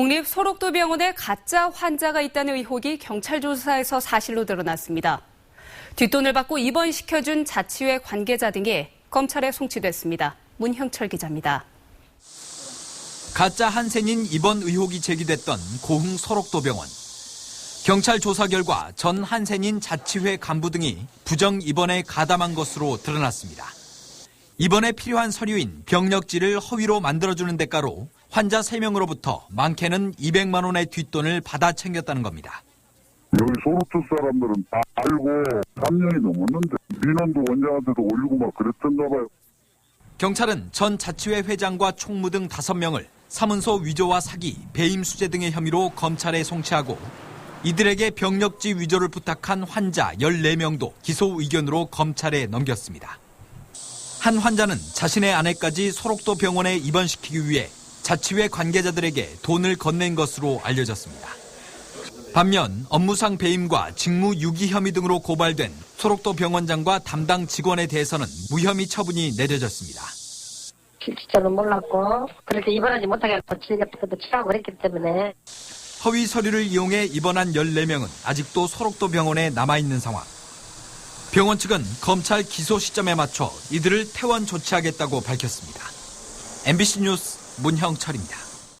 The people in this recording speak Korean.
국립 소록도병원에 가짜 환자가 있다는 의혹이 경찰 조사에서 사실로 드러났습니다. 뒷돈을 받고 입원시켜준 자치회 관계자 등이 검찰에 송치됐습니다. 문형철 기자입니다. 가짜 한센인 입원 의혹이 제기됐던 고흥 소록도병원. 경찰 조사 결과 전 한센인 자치회 간부 등이 부정 입원에 가담한 것으로 드러났습니다. 입원에 필요한 서류인 병력지를 허위로 만들어주는 대가로 환자 3명으로부터 많게는 200만 원의 뒷돈을 받아 챙겼다는 겁니다. 여기 소로트 사람들은 다 알고 3년이 넘었는데 민원도 원장한테도 올리고 막 그랬던가 봐요. 경찰은 전 자치회 회장과 총무 등 5명을 사문서 위조와 사기, 배임 수재 등의 혐의로 검찰에 송치하고 이들에게 병력지 위조를 부탁한 환자 14명도 기소 의견으로 검찰에 넘겼습니다. 한 환자는 자신의 아내까지 소록도 병원에 입원시키기 위해 자치회 관계자들에게 돈을 건넨 것으로 알려졌습니다. 반면 업무상 배임과 직무 유기 혐의 등으로 고발된 소록도 병원장과 담당 직원에 대해서는 무혐의 처분이 내려졌습니다. 실질적으로 몰랐고 그렇게 입원하지 못하게 거치겠다고 치라고 그랬기 때문에 허위 서류를 이용해 입원한 14명은 아직도 소록도 병원에 남아있는 상황. 병원 측은 검찰 기소 시점에 맞춰 이들을 퇴원 조치하겠다고 밝혔습니다. MBC 뉴스 문형철입니다.